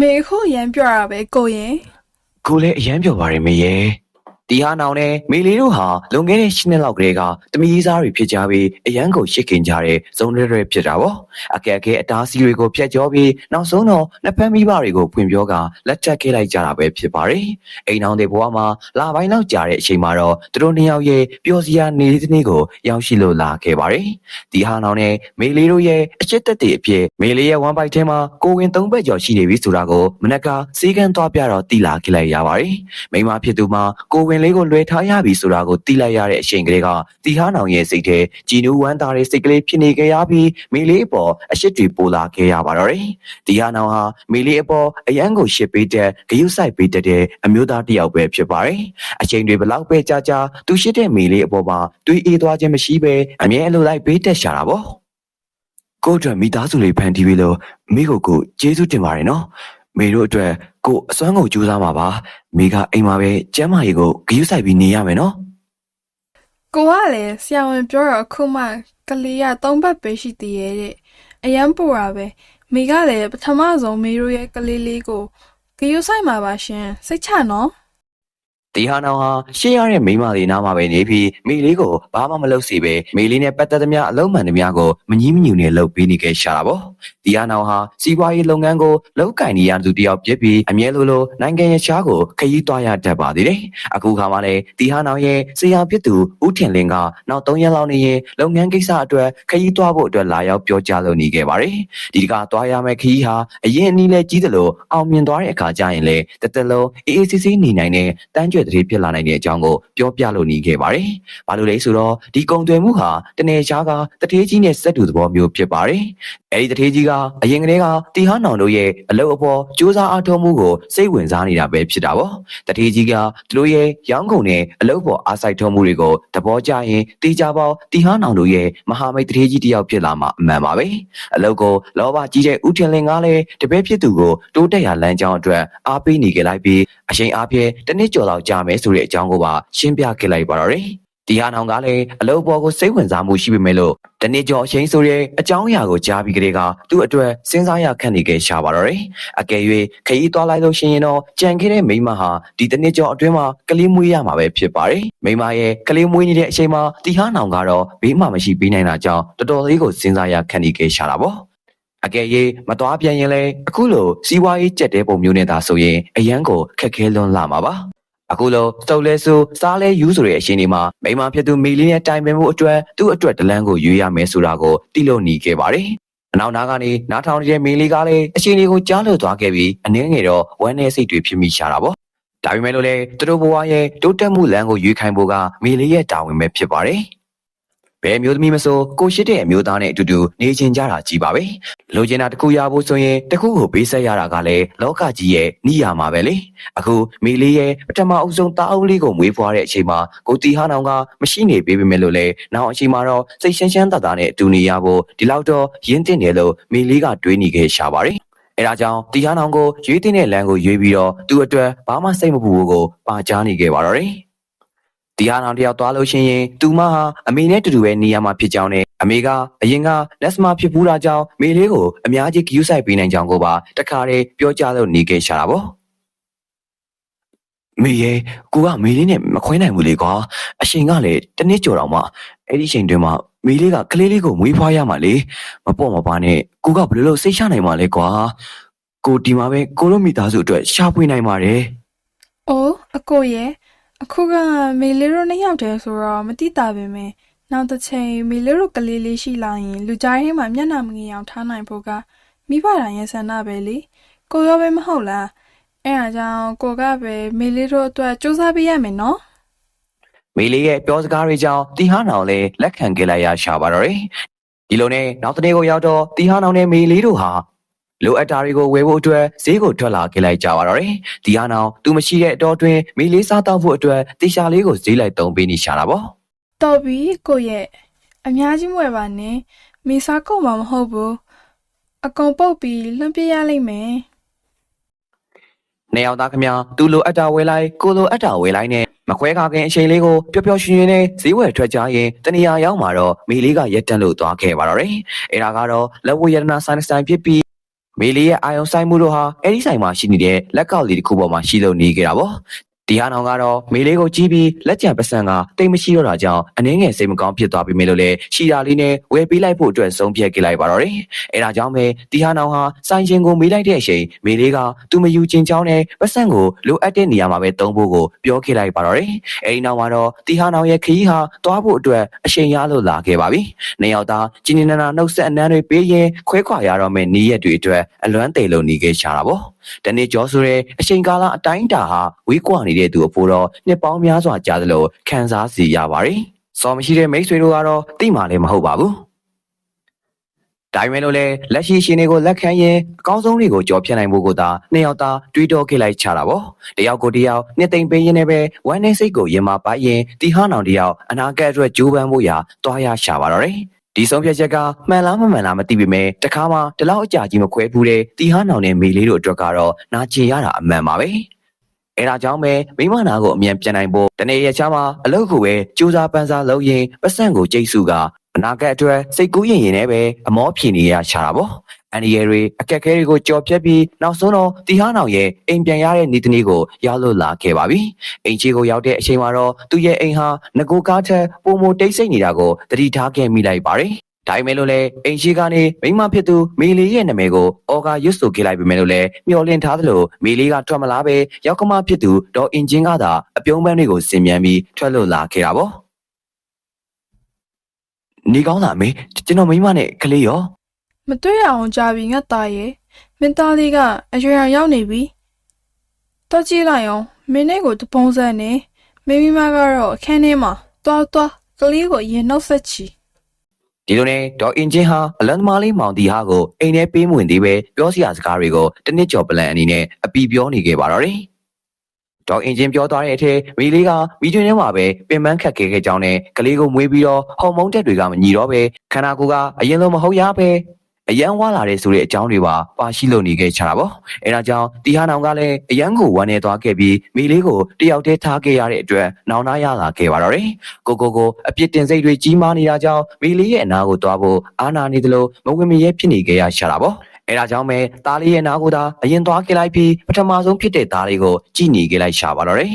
မေခုရမ်းပြောတာပဲကိုရင်ကိုလည်းအယမ်းပြောပါရမေရဲ့ ဒီဟာနောင်နဲ့မေလီတို့ဟာလွန်ခဲ့တဲ့၈နှစ်လောက်ကလေးကတမီးစားတွေဖြစ်ကြပြီးအယမ်းကိုရှစ်ခင်ကြတဲ့ဇုံရဲရဲဖြစ်တာပေါ့အကဲအကဲအတားစီတွေကိုဖျက်ကျော်ပြီးနောက်ဆုံးတော့နှစ်ဖက်မိဘတွေကိုဖွင့်ပြောကလက်ထပ်ခဲ့လိုက်ကြတာပဲဖြစ်ပါတယ်အိမ်အောင်တဲ့ဘဝမှာလာပိုင်းလောက်ကြာတဲ့အချိန်မှာတော့သူတို့နှစ်ယောက်ရဲ့ပျော်စရာနေတဲ့နေ့ကိုရောက်ရှိလို့လာခဲ့ပါတယ်ဒီဟာနောင်နဲ့မေလီတို့ရဲ့အချစ်သက်တွေအဖြစ်မေလီရဲ့ဝမ်ဘိုက်ထဲမှာကိုဝင်၃ဘက်ကျော်ရှိနေပြီဆိုတာကိုမနက်ကစေကန်းသွားပြတော့တိလာခဲ့လိုက်ရပါတယ်မိန်းမဖြစ်သူမှာကိုဝင်လေးကိုလွှဲထားရပြီဆိုတာကိုသိလိုက်ရတဲ့အချိန်ကလေးကတီဟာနောင်ရဲ့စိတ်ထဲကြည်နူးဝမ်းသာတဲ့စိတ်ကလေးဖြစ်နေကြရပြီးမေလေးအပေါ်အရှိတ်တွေပိုလာခဲ့ရပါတော့တယ်။တီဟာနောင်ဟာမေလေးအပေါ်အယံကိုရှစ်ပေးတဲ့ဂယုစိုက်ပေးတဲ့အမျိုးသားတစ်ယောက်ပဲဖြစ်ပါတယ်။အချိန်တွေဘလောက်ပဲကြာကြာသူရှိတဲ့မေလေးအပေါ်မှာတွေးအေးသွားခြင်းမရှိပဲအမြဲအလိုလိုက်ပေးတက်ရှာတာပေါ့။ကိုယ့်အတွက်မိသားစုလေးဖန်တီးပြီးလို့မိကိုကိုကျေးဇူးတင်ပါတယ်နော်။မေတို့အတွက် ကိုအစွမ်းကိုကြိုးစားမှာပါမိကအိမ်မှာပဲကျမ်းမာရေးကိုဂရုစိုက်ပြီးနေရမယ်နော်ကိုကလည်းဆရာဝန်ပြောတော့အခုမှကလေးက၃ဘက်ပဲရှိသေးရဲ့တဲ့အရန်ပူတာပဲမိကလည်းပထမဆုံးမေတို့ရဲ့ကလေးလေးကိုဂယုဆိုင်မှာပါရှင်စိတ်ချနော် တီဟာနောင်ဟာရှေ့ရတဲ့မိန်းမလေးနားမှာပဲနေပြီးမိလေးကိုဘာမှမလုပ်စေပဲမိလေးနဲ့ပတ်သက်သမျှအလုံးမှန်သမျှကိုမငြီးမညူနဲ့လုပ်ပေးနေခဲ့ရှာတာပေါ့တီဟာနောင်ဟာစီးပွားရေးလုပ်ငန်းကိုလောက်ကင်နေရသူတစ်ယောက်ဖြစ်ပြီးအမြဲလိုလိုနိုင်ငံရဲ့ရှားကိုခရီးသွားရတတ်ပါသေးတယ်အခုခါမှလည်းတီဟာနောင်ရဲ့ဆရာဖြစ်သူဦးထင်လင်းကနောက်၃ရက်လောက်နေရင်လုပ်ငန်းကိစ္စအတွက်ခရီးသွားဖို့အတွက်လာရောက်ပြောကြားလို့နေခဲ့ပါတယ်ဒီတကသွားရမယ့်ခရီးဟာအရင်အနည်းလဲကြီးသလိုအောင်မြင်သွားတဲ့အခါကျရင်လည်းတစ်သက်လုံးအေးအေးဆေးဆေးနေနိုင်တဲ့တန်းကြွတဲ့ဖြစ်လာနိုင်တဲ့အကြောင်းကိုပြောပြလို့နေခဲ့ပါတယ်။ဘာလို့လဲဆိုတော့ဒီကုံသွယ်မှုဟာတနေချားကတထေးကြီးနဲ့စက်တူသဘောမျိုးဖြစ်ပါတယ်။အဲဒီတထေးကြီးကအရင်ကတည်းကတီဟန်းနောင်တို့ရဲ့အလုပ်အပေါ်စူးစမ်းအားထုတ်မှုကိုစိတ်ဝင်စားနေတာပဲဖြစ်တာပေါ့။တထေးကြီးကသူတို့ရဲ့ရောင်းကုန်နဲ့အလုပ်ပေါ်အားစိုက်ထုတ်မှုတွေကိုသဘောကျရင်တေချာပေါတီဟန်းနောင်တို့ရဲ့မဟာမိတ်တထေးကြီးတစ်ယောက်ဖြစ်လာမှာအမှန်ပါပဲ။အလုပ်ကိုလောဘကြီးတဲ့ဦးထင်လင်းကလည်းတပည့်ဖြစ်သူကိုတိုးတက်ရလမ်းကြောင်းအတွက်အားပေးနေကြလိုက်ပြီးအချိန်အားဖြင့်တစ်နှစ်ကျော်လောက်ကြာမယ်ဆိုတဲ့အကြောင်းကိုပါရှင်းပြခဲ့လိုက်ပါတော့တယ်။ဒီဟာနောင်ကလည်းအလုပ်ပေါ်ကိုစိတ်ဝင်စားမှုရှိပေမဲ့လို့တနေ့ကျော်အချိန်ဆိုတဲ့အကြောင်းအရာကိုကြားပြီးကလေးကသူ့အတွက်စဉ်းစားရခက်နေခဲ့ရှာပါတော့တယ်။အကယ်၍ခရီးသွားလိုက်လို့ရှိရင်တော့ကြံခဲ့တဲ့မိန်းမဟာဒီတနေ့ကျော်အတွင်းမှာကလေးမွေးရမှာပဲဖြစ်ပါတယ်။မိန်းမရဲ့ကလေးမွေးနေတဲ့အချိန်မှာတီဟာနောင်ကတော့ဘေးမှမရှိပေးနိုင်တာကြောင့်တော်တော်လေးကိုစဉ်းစားရခက်နေခဲ့ရှာတာပေါ့။အကယ်၍မသွားပြန်ရင်လည်းအခုလိုစီးပွားရေးကြက်တဲ့ပုံမျိုးနဲ့သာဆိုရင်အရန်ကိုခက်ခဲလွန်းလာမှာပါ အခုလိုစုပ်လဲဆူစားလဲယူဆိုတဲ့အရှင်ဒီမှာမိမဖြစ်သူမီလီနဲ့တိုင်ပင်မှုအတွက်သူ့အတွက်ဒလန်းကိုရွေးရမယ်ဆိုတာကိုတိလို့နေခဲ့ပါတယ်အနောက်နားကနေနားထောင်နေတဲ့မီလီကလည်းအရှင်ဒီကိုကြားလို့သွားခဲ့ပြီးအနည်းငယ်တော့ဝမ်းနဲ့စိတ်တွေဖြစ်မိရှာတာပေါ့ဒါပေမဲ့လို့လေသူတို့ဘဝရဲ့တိုးတက်မှုလမ်းကိုရွေးခိုင်းဖို့ကမီလီရဲ့တာဝန်ပဲဖြစ်ပါတယ် ဘယ်မျိုးသမီးမဆိုကိုရှိတဲ့အမျိုးသားနဲ့အတူတူနေချင်ကြတာကြီးပါပဲလိုချင်တာတစ်ခုရဖို့ဆိုရင်တစ်ခုကိုပေးဆက်ရတာကလည်းလောကကြီးရဲ့နှီးရမှာပဲလေအခုမီလေးရဲ့ပထမအုပ်ဆုံးတာအုပ်လေးကိုမွေးဖွားတဲ့အချိန်မှာကိုတီဟာနောင်ကမရှိနေပေးပေမဲ့လို့လေနောက်အချိန်မှာတော့စိတ်ရှင်းရှင်းသာသာနဲ့အတူနေရဖို့ဒီလောက်တော့ရင်းတင်တယ်လို့မီလေးကတွေးနေခဲ့ရှာပါတယ်အဲဒါကြောင့်တီဟာနောင်ကိုရွေးတင်တဲ့လမ်းကိုရွေးပြီးတော့သူ့အတွက်ဘာမှစိတ်မပူဘူးကိုပါကြားနေခဲ့ပါတော့တယ် ဒီဟာနောင်တယောက်သွားလို့ရှိရင်သူမဟာအမေနဲ့တူတူပဲနေရမှာဖြစ်ကြောင်းနဲ့အမေကအရင်ကလက်စမဖြစ်ဘူးတာကြောင့်မေလေးကိုအများကြီးဂယူးဆိုင်ပေးနိုင်ကြောင်းကိုပါတခါတည်းပြောကြားလို့နေခဲ့ရှာတာပေါ့မေရဲ့ကိုကမေလေးနဲ့မခွဲနိုင်ဘူးလေကွာအရှင်ကလည်းတနစ်ကြော်တော့မှအဲ့ဒီချိန်တွင်မှမေလေးကကလေးလေးကိုမွေးဖွားရမှာလေမပေါ့မပါနဲ့ကိုကဘယ်လိုလုပ်စိတ်ချနိုင်မှာလဲကွာကိုဒီမှာပဲကိုလိုမိသားစုအတွက်ရှာဖွေနိုင်ပါတယ်။အိုးအကိုရဲ့ အခုကမေလေးတို့နှစ်ယောက်တည်းဆိုတော့မတိတာပဲမယ်။နောက်တစ်ချိန်မေလေးတို့ကလေးလေးရှိလာရင်လူကြားထဲမှာမျက်နှာမငယ်အောင်ထားနိုင်ဖို့ကမိဘတိုင်းရဲ့ဆန္ဒပဲလေ။ကိုရောပဲမဟုတ်လား။အဲအားကြောင့်ကိုကပဲမေလေးတို့အတွက်စူးစမ်းပေးရမယ်နော်။မေလေးရဲ့ပြောစကားတွေကြောင့်တီဟာနောင်လည်းလက်ခံခဲ့လိုက်ရရှာပါတော့တယ်။ဒီလိုနဲ့နောက်တနေ့ကိုရောက်တော့တီဟာနောင်နဲ့မေလေးတို့ဟာ လိုအပ်တာတွေကိုဝယ်ဖို့အတွက်ဈေးကိုထွက်လာခဲ့လိုက်ကြပါတော့တယ်။တီဟာနောင်သူမရှိတဲ့အတော်တွင်မေလေးစားတော့ဖို့အတွက်တီရှာလေးကိုဈေးလိုက်တုံးပေးနေရှာတာပေါ့တော်ပြီကိုရဲ့အများကြီးမွယ်ပါနဲ့မေစားကုန်မှာမဟုတ်ဘူးအကုန်ပုတ်ပြီးလွှင့်ပြရလိမ့်မယ်။နှစ်ယောက်သားခင်ဗျာသူလိုအပ်တာဝယ်လိုက်ကိုလိုအပ်တာဝယ်လိုက်နဲ့မခွဲခါခင်အချိန်လေးကိုပျော်ပျော်ရွှင်ရွှင်နဲ့ဈေးဝယ်ထွက်ကြရင်တနေရာရောက်မှာတော့မေလေးကရက်တန့်လို့သွားခဲ့ပါတော့တယ်။အဲဒါကတော့လက်ဝတ်ရတနာဆိုင်ဆိုင်ဖြစ်ပြီး မေလီရဲ့အာယုံဆိုင်မှုတို့ဟာအဲ့ဒီဆိုင်မှာရှိနေတဲ့လက်ကောက်လေးတစ်ခုပေါ်မှာရှိလို့နေကြတာပေါ့ ဒီဟာနောင်ကတော့မေလေးကိုကြည့်ပြီးလက်ကြံပစံကတိတ်မရှိတော့တာကြောင့်အနှင်းငယ်စိတ်မကောင်းဖြစ်သွားပြီမေလို့လေရှီတာလေးနဲ့ဝယ်ပေးလိုက်ဖို့အတွက်ဆုံးဖြတ်ခဲ့လိုက်ပါတော့တယ်အဲဒါကြောင့်ပဲဒီဟာနောင်ဟာဆိုင်ရှင်ကိုမေးလိုက်တဲ့အချိန်မေလေးကသူမယူချင်ကြောင်းနဲ့ပစံကိုလိုအပ်တဲ့နေရာမှာပဲသုံးဖို့ကိုပြောခဲ့လိုက်ပါတော့တယ်အဲဒီနောက်မှာတော့ဒီဟာနောင်ရဲ့ခရီးဟာတွားဖို့အတွက်အချိန်ရလို့လာခဲ့ပါပြီနှစ်ယောက်သားကျင်းနေနာနာနှုတ်ဆက်အနမ်းတွေပေးရင်ခွဲခွာရတော့မယ့်နေ့ရက်တွေအတွက်အလွမ်းတည်လို့နေခဲ့ကြတာပေါ့ တနေ့ကျော်ဆိုတဲ့အချိန်ကာလအတိုင်းအတာဟာဝေးကွာနေတဲ့သူအဖို့တော့နှစ်ပေါင်းများစွာကြာသလိုခံစားစီရပါတယ်။စော်မရှိတဲ့မိတ်ဆွေတို့ကတော့တိမှလည်းမဟုတ်ပါဘူး။ဒါပေမဲ့လို့လည်းလက်ရှိရှင်တွေကိုလက်ခံရင်အကောင်းဆုံးတွေကိုကြော်ဖြတ်နိုင်ဖို့ကိုသာနှစ်ယောက်သားတွေးတောခဲ့လိုက်ချတာပေါ့။တယောက်ကိုတယောက်နှစ်သိမ့်ပေးရင်းနဲ့ပဲဝမ်းနေစိတ်ကိုရင်မပိုက်ရင်တီဟာနောင်တယောက်အနာဂတ်အတွက်ကြိုးပမ်းဖို့ရာတွားရရှာပါတော့တယ်။ ဒီဆုံးဖြတ်ချက်ကမှန်လားမမှန်လားမသိပေမဲ့တခါမှဒီလောက်အကြာကြီးမခွဲဘူးတဲ့တီဟာနောင်နဲ့မေလေးတို့အတွက်ကတော့နာကျင်ရတာအမှန်ပါပဲအဲဒါကြောင့်ပဲမိမနာကိုအမြန်ပြန်နိုင်ဖို့တနေ့ရက်ချာမှာအလုပ်ကိုပဲစူးစမ်းပန်းစားလုပ်ရင်ပတ်စံကိုကြိတ်စုကအနာဂတ်အတွက်စိတ်ကူးရင်ရင်နဲ့ပဲအမောဖြေနေရရှာတာပေါ့ အန်ဒီရယ်တွေအခက်အခဲတွေကိုကြော်ဖြတ်ပြီးနောက်ဆုံးတော့တီဟာနောင်ရဲ့အိမ်ပြန်ရတဲ့နေ့တစ်နေ့ကိုရောက်လို့လာခဲ့ပါပြီအိမ်ချီကိုရောက်တဲ့အချိန်မှာတော့သူ့ရဲ့အိမ်ဟာငကိုကားထက်ပုံမတိတ်ဆိတ်နေတာကိုသတိထားခဲ့မိလိုက်ပါတယ်ဒါပေမဲ့လို့လည်းအိမ်ရှိကနေမိမဖြစ်သူမေလီရဲ့နာမည်ကိုအော်ဂါရွတ်ဆိုခဲ့လိုက်ပေမဲ့လို့လည်းမျောလင့်ထားသလိုမေလီကထွက်မလာပဲရောက်ကမဖြစ်သူဒေါ်အင်ဂျင်ကသာအပြုံးပန်းတွေကိုစင်မြန်ပြီးထွက်လို့လာခဲ့တာပေါ့နေကောင်းလားမေကျွန်တော်မိမနဲ့ကလေးရော မတွေ့ရအောင်ကြာပြီငါသားရဲ့မင်းသားလေးကအရွယ်ရောက်ရောက်နေပြီတော့ကြည့်လိုက်အောင်မင်းနဲ့ကိုတပုံစံနဲ့မိမိမကတော့အခန်းထဲမှာတွားတွားကလေးကိုရင်နှုတ်ဆက်ချီဒီလိုနဲ့ဒေါ်အင်ဂျင်ဟာအလန်သမားလေးမောင်တီဟာကိုအိမ်ထဲပေးမဝင်သေးပဲပြောစရာစကားတွေကိုတစ်နှစ်ကျော်ပလန်အနေနဲ့အပီပြောနေခဲ့ပါတော့တယ်ဒေါ်အင်ဂျင်ပြောသွားတဲ့အထက်မိလေးကမီတွင်ထဲမှာပဲပင်ပန်းခတ်ခဲ့ခဲ့ကြောင်းနဲ့ကလေးကိုမွေးပြီးတော့ဟော်မုန်းတက်တွေကမညီတော့ပဲခန္ဓာကိုယ်ကအရင်လိုမဟုတ်ရပဲ အယံဝါလာတဲ့ဆိုတဲ့အကြောင်းတွေပါပါရှိလို့နေခဲ့ချတာပေါ့အဲဒါကြောင့်တီဟာနောင်ကလည်းအယံကိုဝမ်းနေသွားခဲ့ပြီးမိလေးကိုတယောက်တည်းထားခဲ့ရတဲ့အတွက်နောင်နာရလာခဲ့ပါတော့တယ်ကိုကိုကိုအပြစ်တင်စိတ်တွေကြီးမားနေတာကြောင့်မိလေးရဲ့အနာကိုတွားဖို့အာနာနေသလိုမဝင်မရဲဖြစ်နေခဲ့ရရှာတာပေါ့အဲဒါကြောင့်ပဲသားလေးရဲ့နာကိုသာအရင်သွားခဲ့လိုက်ပြီးပထမဆုံးဖြစ်တဲ့သားလေးကိုကြည်နေခဲ့လိုက်ရှာပါတော့တယ်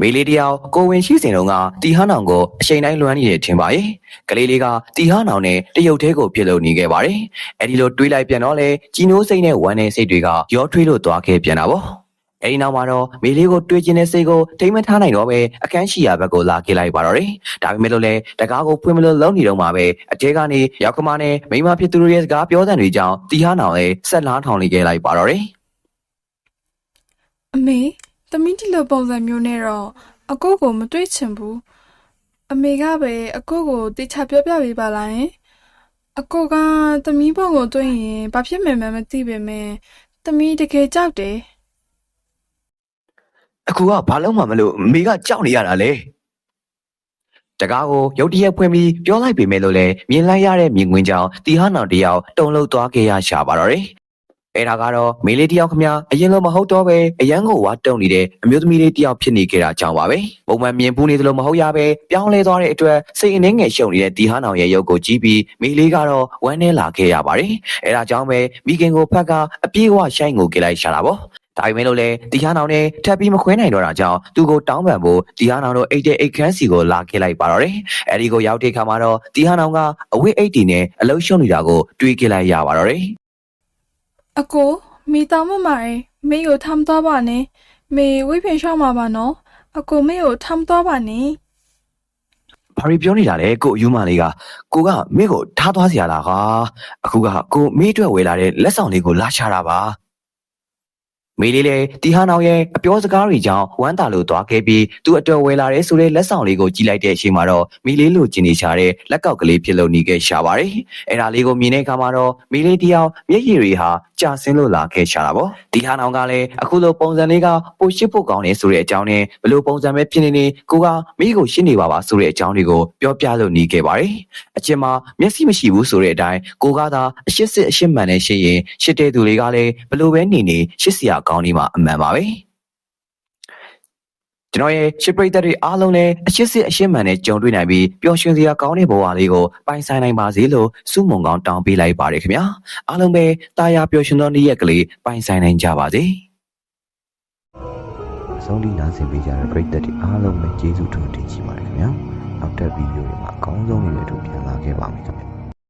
မေလေးတယောက်ကိုဝင်ရှိစဉ်တုန်းကတီဟာနောင်ကိုအချိန်တိုင်းလွမ်းနေတယ်ထင်ပါရဲ့ကလေးလေးကတီဟာနောင်နဲ့တရုတ်သေးကိုပြစ်လို့နေခဲ့ပါတယ်အဲ့ဒီလိုတွေးလိုက်ပြန်တော့လေជីနိုးစိတ်နဲ့ဝမ်းနဲ့စိတ်တွေကရောထွေးလို့သွားခဲ့ပြန်တာပေါ့အဲ့ဒီနောက်မှာတော့မေလေးကိုတွေးကျင်တဲ့စိတ်ကိုထိမ့်မထားနိုင်တော့ပဲအခန်းရှိရာဘက်ကိုလာခဲ့လိုက်ပါတော့တယ်ဒါပေမဲ့လို့လေတကားကိုဖွင့်မလို့လုံးနေတော့မှာပဲအတဲကနေရောက်ကမနဲ့မိမဖြစ်သူတို့ရဲ့စကားပြောတဲ့တွေကြောင့်တီဟာနောင်လည်းဆက်လားထောင်နေခဲ့လိုက်ပါတော့တယ်အမေ သမီးဒီလိုပုံစံမျိုးနဲ့တော့အကိုကိုမတွေ့ချင်ဘူးအမေကပဲအကိုကိုတေချာပြောပြပေးပါလားယင်အကိုကသမီးပုံကိုတွေ့ရင်ဘာဖြစ်မှန်းမသိပေမဲ့သမီးတကယ်ကြောက်တယ်အခုကဘာလို့မှမလို့မိကကြောက်နေရတာလေတကားကိုရုတ်တရက်ဖွင့်ပြီးပြောလိုက်ပေမဲ့လို့လည်းမြင်လိုက်ရတဲ့မြင်ကွင်းကြောင့်တီဟာနောင်တယောက်တုံလှုပ်သွားခဲ့ရရှာပါတော့တယ် အဲ့ဒါကတော့မေလေးတယောက်ခမအရင်လိုမဟုတ်တော့ပဲအရန်ကိုဝါတုံနေတဲ့အမျိုးသမီးလေးတယောက်ဖြစ်နေခဲ့တာကြောင့်ပါပဲပုံမှန်မြင်ဖူးနေသလိုမဟုတ်ရပဲပြောင်းလဲသွားတဲ့အတွက်စိတ်အနှင်းငယ်ရှုံနေတဲ့တီဟာနောင်ရဲ့ရုပ်ကိုကြည့်ပြီးမေလေးကတော့ဝမ်းနေလာခဲ့ရပါတယ်အဲ့ဒါကြောင့်ပဲမိခင်ကိုဖက်ကအပြေးအဝရှိုင်းကိုကြိလိုက်ရှာတာပေါ့ဒါပေမဲ့လို့လည်းတီဟာနောင်နဲ့ထပ်ပြီးမခွဲနိုင်တော့တာကြောင့်သူကိုတောင်းပန်ဖို့တီဟာနောင်တို့အိတ်တဲ့အိတ်ခန်းစီကိုလာခဲ့လိုက်ပါတော့တယ်။အဲဒီကိုရောက်တဲ့အခါမှာတော့တီဟာနောင်ကအဝိအိတ်တီနဲ့အလုံးရှုံနေတာကိုတွေးခဲ့လိုက်ရပါတော့တယ် အကိုမိသားမမရေမေကိုထမ်းသွားပါနဲ့မေဝိဖင်ရှောင်းမှာပါနော်အကိုမေကိုထမ်းသွားပါနဲ့။ဘာရီပြောနေတာလဲကိုအယူမလေးကကိုကမင်းကိုထားသွားစရာလားကအခုကကိုမင်းအတွက်ဝယ်လာတဲ့လက်ဆောင်လေးကိုလာချတာပါ။ မေလေးလေတီဟာနောင်ရဲ့အပြောစကားတွေကြောင့်ဝမ်းသာလို့သွားခဲ့ပြီးသူ့အတွက်ဝယ်လာတဲ့ဆိုတဲ့လက်ဆောင်လေးကိုကြည့်လိုက်တဲ့အချိန်မှာတော့မီလေးလိုကျင်နေချတဲ့လက်ကောက်ကလေးဖြစ်လို့နေခဲ့ရှာပါတယ်။အဲ့ဒါလေးကိုမြင်တဲ့အခါမှာတော့မီလေးတယောက်မျက်ရည်တွေဟာကြာဆင်းလို့လာခဲ့ရှာတာပေါ့။တီဟာနောင်ကလည်းအခုလိုပုံစံလေးကပိုရှစ်ဖို့ကောင်းနေဆိုတဲ့အကြောင်းနဲ့ဘလို့ပုံစံပဲဖြစ်နေနေကိုကမိကိုရှင်းနေပါပါဆိုတဲ့အကြောင်းတွေကိုပြောပြလို့နေခဲ့ပါတယ်။အချင်းမှာမျက်စိမရှိဘူးဆိုတဲ့အတိုင်းကိုကသာအရှစ်စစ်အရှစ်မှန်နဲ့ရှင်းရင်ရှစ်တဲ့သူတွေကလည်းဘလို့ပဲနေနေရှစ်စရာကောင်းနေမှာအမှန်ပါပဲကျွန်တော်ရဲ့ရှစ်ပရိသတ်တွေအားလုံးလည်းအရှိစစ်အရှိမှန်နဲ့ကြုံတွေ့နိုင်ပြီးပျော်ရွှင်စရာကောင်းတဲ့ဘဝလေးကိုပိုင်ဆိုင်နိုင်ပါစေလို့ဆုမွန်ကောင်းတောင်းပေးလိုက်ပါတယ်ခင်ဗျာအားလုံးပဲတာယာပျော်ရွှင်သောနေ့ရက်ကလေးပိုင်ဆိုင်နိုင်ကြပါစေအဆုံးထိနားဆင်ပေးကြတဲ့ပရိသတ်တွေအားလုံးပဲကျေးဇူးတင်ရှိပါတယ်ခင်ဗျာနောက်တဲ့ဗီဒီယိုတွေမှာအကောင်းဆုံးတွေနဲ့အတူပြန်လာခဲ့ပါမယ်ခင်ဗျာ